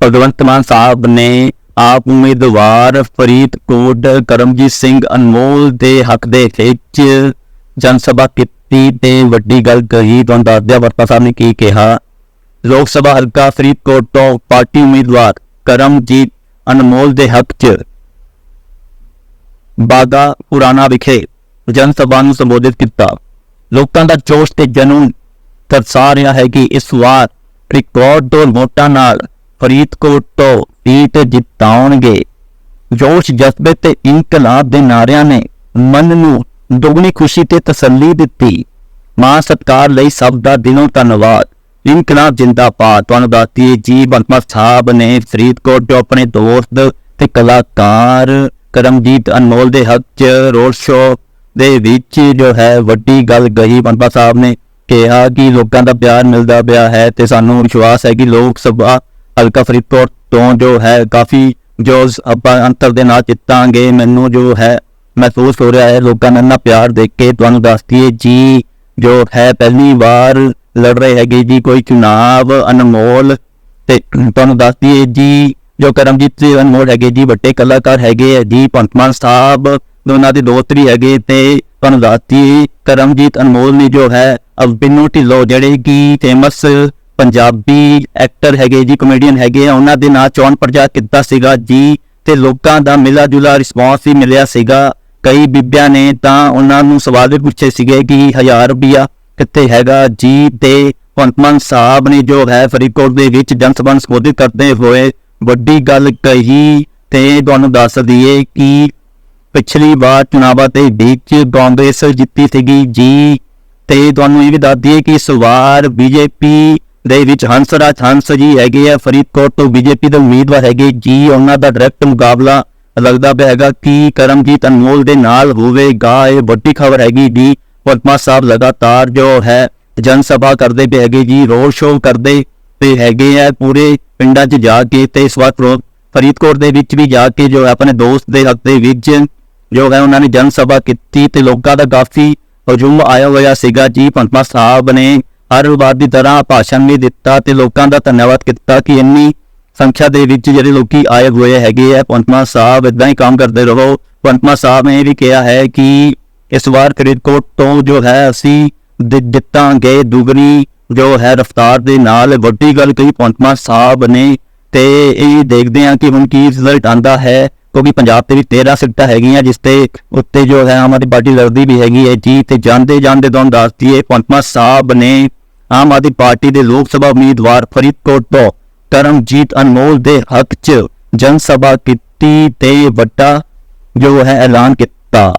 ਭਗਵੰਤ ਮਾਨ ਸਾਹਿਬ ਨੇ ਆਪ ਉਮੀਦਵਾਰ ਫਰੀਦਕੋਟ ਕਰਮਜੀਤ ਸਿੰਘ ਅਨਮੋਲ ਦੇ ਹੱਕ ਦੇ ਵਿੱਚ ਜਨ ਸਭਾ ਕੀਤੀ ਤੇ ਵੱਡੀ ਗੱਲ ਕਹੀ। ਤੁਹਾਨੂੰ ਦੱਸਦਿਆ ਵਰਤਾ ਸਾਹਿਬ ਨੇ ਕੀ ਕਿਹਾ? ਲੋਕ ਸਭਾ ਹਲਕਾ ਫਰੀਦਕੋਟ ਤੋਂ ਪਾਰਟੀ ਉਮੀਦਵਾਰ ਕਰਮਜੀਤ ਅਨਮੋਲ ਦੇ ਹੱਕ 'ਚ ਬਾਗਾ ਪੁਰਾਣਾ ਵਿਖੇ ਜਨ ਸਭਾ ਨੂੰ ਸੰਬੋਧਿਤ ਕੀਤਾ। ਲੋਕਾਂ ਦਾ ਜੋਸ਼ ਤੇ ਜਨੂਨ ਤਰਸਾ ਰਿਹਾ ਹੈ ਕਿ ਇਸ ਵਾਰ ਰਿਕਾਰਡ ਤੋਂ ਵੋਟਾਂ ਨਾਲ ਫਰੀਦਕੋਟ ਤੋਂ ਸੀਟ ਜਿਤਾਉਣਗੇ। ਜੋਸ਼, ਜਜ਼ਬੇ ਤੇ ਇਨਕਲਾਬ ਦੇ ਨਾਰਿਆਂ ਨੇ ਮਨ ਨੂੰ ਦੁਗਣੀ ਖੁਸ਼ੀ ਤੇ ਤਸੱਲੀ ਦਿੱਤੀ। ਮਾਂ ਸਤਕਾਰ ਲਈ ਸਭ ਦਾ ਦਿਲੋਂ ਧੰਨਵਾਦ। ਇਨਕਲਾਬ ਜਿੰਦਾਬਾਦ। ਤੁਹਾਨੂੰ ਦੱਸਦੀ ਜੀ ਬੰਤਮਾ ਸਾਹਿਬ ਨੇ ਫਰੀਦਕੋਟ ਤੋਂ ਆਪਣੇ ਦੋਸਤ ਤੇ ਕਲਾਕਾਰ ਕਰਮਜੀਤ ਅਨਮੋਲ ਦੇ ਹੱਕ 'ਚ ਰੋਡ ਸ਼ੋ ਦੇ ਵਿੱਚ ਜੋ ਹੈ, ਵੱਡੀ ਗੱਲ ਕਹੀ। ਬੰਤਮਾ ਸਾਹਿਬ ਨੇ ਕਿਹਾ ਕਿ ਲੋਕਾਂ ਦਾ ਪਿਆਰ ਮਿਲਦਾ ਪਿਆ ਹੈ ਤੇ ਸਾਨੂੰ ਵਿਸ਼ਵਾਸ ਹੈ ਕਿ ਲੋਕ ਸਭਾ ਹਲਕਾ ਫਰੀਦਕੋਟ ਤੋਂ ਜੋ ਹੈ, ਕਾਫੀ ਜੋ ਆਪਾਂ ਅੰਤਰ ਦੇ ਨਾਲ ਜਿੱਤਾਂਗੇ ਮੈਨੂੰ ਜੋ ਹੈ ਮਹਿਸੂਸ ਹੋ ਰਿਹਾ ਹੈ, ਲੋਕਾਂ ਨੇ ਇੰਨਾ ਪਿਆਰ ਦੇਖ ਕੇ ਤੁਹਾਨੂੰ ਦੱਸ ਜੀ ਜੋ ਹੈ ਪਹਿਲੀ ਵਾਰ ਲੜ ਰਹੇ ਹੈਗੇ ਜੀ, ਕੋਈ ਚੁਣਾਵ, ਅਨਮੋਲ ਤੇ ਤੁਹਾਨੂੰ ਦੱਸਦੀਏ ਜੀ ਜੋ ਕਰਮਜੀਤ ਜੀ ਅਨਮੋਲ ਹੈਗੇ ਜੀ, ਵੱਡੇ ਕਲਾਕਾਰ ਹੈਗੇ ਆ ਜੀ ਪੰਤਮਾਨ ਸਾਹਿਬ, ਦੋਨਾਂ ਦੇ ਦੋਸਤ ਵੀ ਹੈਗੇ ਤੇ ਤੁਹਾਨੂੰ ਦੱਸਦੀਏ ਕਰਮਜੀਤ ਅਨਮੋਲ ਨੇ ਜੋ ਹੈ ਅਬਿਨੂ ਢਿੱਲੋਂ ਜਿਹੜੇ ਕਿ ਫੇਮਸ ਪੰਜਾਬੀ ਐਕਟਰ ਹੈਗੇ ਜੀ ਕਮੇਡੀਅਨ ਹੈਗੇ ਆ, ਉਹਨਾਂ ਦੇ ਨਾਲ ਚੋਣ ਪ੍ਰਚਾਰ ਕੀਤਾ ਸੀਗਾ ਜੀ? ਤੇ ਲੋਕਾਂ ਦਾ ਮਿਲਾ ਜੁਲਾ ਰਿਸਪੌਂਸ ਵੀ ਮਿਲਿਆ ਸੀਗਾ। ਕਈ ਬੀਬੀਆਂ ਨੇ ਤਾਂ ਉਹਨਾਂ ਨੂੰ ਸਵਾਲ ਵੀ ਪੁੱਛੇ ਸੀਗੇ ਕਿ 1000 ਰੁਪਿਆ ਕਿੱਥੇ ਹੈਗਾ ਜੀ? ਤੇ ਪੰਤਮਨ ਸਾਹਿਬ ਨੇ ਜੋ ਹੈ ਫਰੀਦਕੋਟ ਦੇ ਵਿੱਚ ਜਨਸਭਾ ਨੂੰ ਸੰਬੋਧਿਤ ਕਰਦੇ ਹੋਏ ਵੱਡੀ ਗੱਲ ਕਹੀ ਤੇ ਤੁਹਾਨੂੰ ਦੱਸ ਦਈਏ ਕਿ ਪਿਛਲੀ ਵਾਰ ਚੁਣਾਵਾਂ ਦੇ ਵਿੱਚ ਕਾਂਗਰਸ ਜਿੱਤੀ ਸੀਗੀ ਜੀ। ਤੇ ਤੁਹਾਨੂੰ ਇਹ ਵੀ ਦੱਸ ਦਈਏ ਕਿ ਇਸ ਵਾਰ ਬੀਜੇਪੀ ਦੇ ਵਿੱਚ ਹੰਸਰਾਜ ਹੰਸ ਜੀ ਹੈਗੇ ਆ, ਫਰੀਦਕੋਟ ਤੋਂ ਬੀਜੇਪੀ ਦੇ ਉਮੀਦਵਾਰ ਹੈਗੇ ਜੀ, ਉਹਨਾਂ ਦਾ ਡਾਇਰੈਕਟ ਮੁਕਾਬਲਾ ਲੱਗਦਾ ਪਿਆ ਹੈਗਾ, ਕਿ ਕਰਮਜੀਤ ਅਨਮੋਲ ਦੇ ਨਾਲ ਹੋਵੇਗਾ? ਇਹ ਵੱਡੀ ਖਬਰ ਹੈਗੀ ਜੀ ਪਟਮਾ ਸਾਹਿਬ ਲਗਾਤਾਰ ਜੋ ਹੈ, ਜਨ ਸਭਾ ਕਰਦੇ ਪਏ ਹੈਗੇ ਜੀ, ਰੋਡ ਸ਼ੋਅ ਕਰਦੇ ਤੇ ਹੈਗੇ ਆ, ਪੂਰੇ ਪਿੰਡਾਂ 'ਚ ਜਾ ਕੇ ਤੇ ਇਸ ਵਾਰ ਫਰੀਦਕੋਟ ਦੇ ਵਿੱਚ ਵੀ ਜਾ ਕੇ ਜੋ ਆਪਣੇ ਦੋਸਤ ਦੇ ਹੱਕ ਦੇ ਵਿੱਚ ਜੋ ਹੈ, ਉਹਨਾਂ ਨੇ ਜਨ ਸਭਾ ਕੀਤੀ ਤੇ ਲੋਕਾਂ ਦਾ ਕਾਫੀ ਹਜੂਮ ਆਇਆ ਹੋਇਆ ਸੀਗਾ ਜੀ ਪੰਤਮਾ ਸਾਹਿਬ ਨੇ ਹਰ ਵਾਰ ਦੀ ਤਰ੍ਹਾਂ ਭਾਸ਼ਣ ਵੀ ਦਿੱਤਾ ਤੇ ਲੋਕਾਂ ਦਾ ਧੰਨਵਾਦ ਕੀਤਾ ਕਿ ਇੰਨੀ ਸੰਖਿਆ ਦੇ ਵਿੱਚ ਜਿਹੜੇ ਲੋਕੀ ਆਏ ਹੋਏ ਹੈਗੇ ਆ ਪੰਤਮਾ ਸਾਹਿਬ ਇਦਾਂ ਹੀ ਕੰਮ ਕਰਦੇ ਰਹੋ। ਪੰਤਮਾ ਸਾਹਿਬ ਨੇ ਇਹ ਵੀ ਕਿਹਾ ਹੈ ਕਿ ਇਸ ਵਾਰ ਫਰੀਦਕੋਟ ਤੋਂ ਜੋ ਹੈ, ਅਸੀਂ ਜਿ- ਜਿੱਤਾਂਗੇ ਦੁਗਣੀ ਜੋ ਹੈ ਰਫਤਾਰ ਦੇ ਨਾਲ। ਵੱਡੀ ਗੱਲ ਕਹੀ ਪੰਤਮਾ ਸਾਹਿਬ ਨੇ ਤੇ ਇਹ ਦੇਖਦੇ ਹਾਂ ਕਿ ਹੁਣ ਕੀ ਰਿਜ਼ਲਟ ਆਂਦਾ ਹੈ, ਕਿਉਂਕਿ ਪੰਜਾਬ ਤੇ ਵੀ 13 ਸੀਟਾਂ ਹੈਗੀਆਂ, ਜਿਸ ਤੇ ਉੱਤੇ ਜੋ ਹੈ ਆਮ ਆਦਮੀ ਪਾਰਟੀ ਲੜਦੀ ਵੀ ਹੈਗੀ ਹੈ। ਜੀ ਤੇ ਜਾਂਦੇ ਜਾਂਦੇ ਤੁਹਾਨੂੰ ਦੱਸ ਦਈਏ ਪੰਤਮਾ ਸਾਹਿਬ ਨੇ ਆਮ ਆਦਮੀ ਪਾਰਟੀ ਦੇ ਲੋਕ ਸਭਾ ਉਮੀਦਵਾਰ ਫਰੀਦਕੋਟ ਤੋਂ ਕਰਮਜੀਤ ਅਨਮੋਲ ਦੇ ਹੱਕ 'ਚ ਜਨ ਸਭਾ ਕੀਤੀ ਤੇ ਵੱਡਾ ਜੋ ਹੈ ਐਲਾਨ ਕੀਤਾ।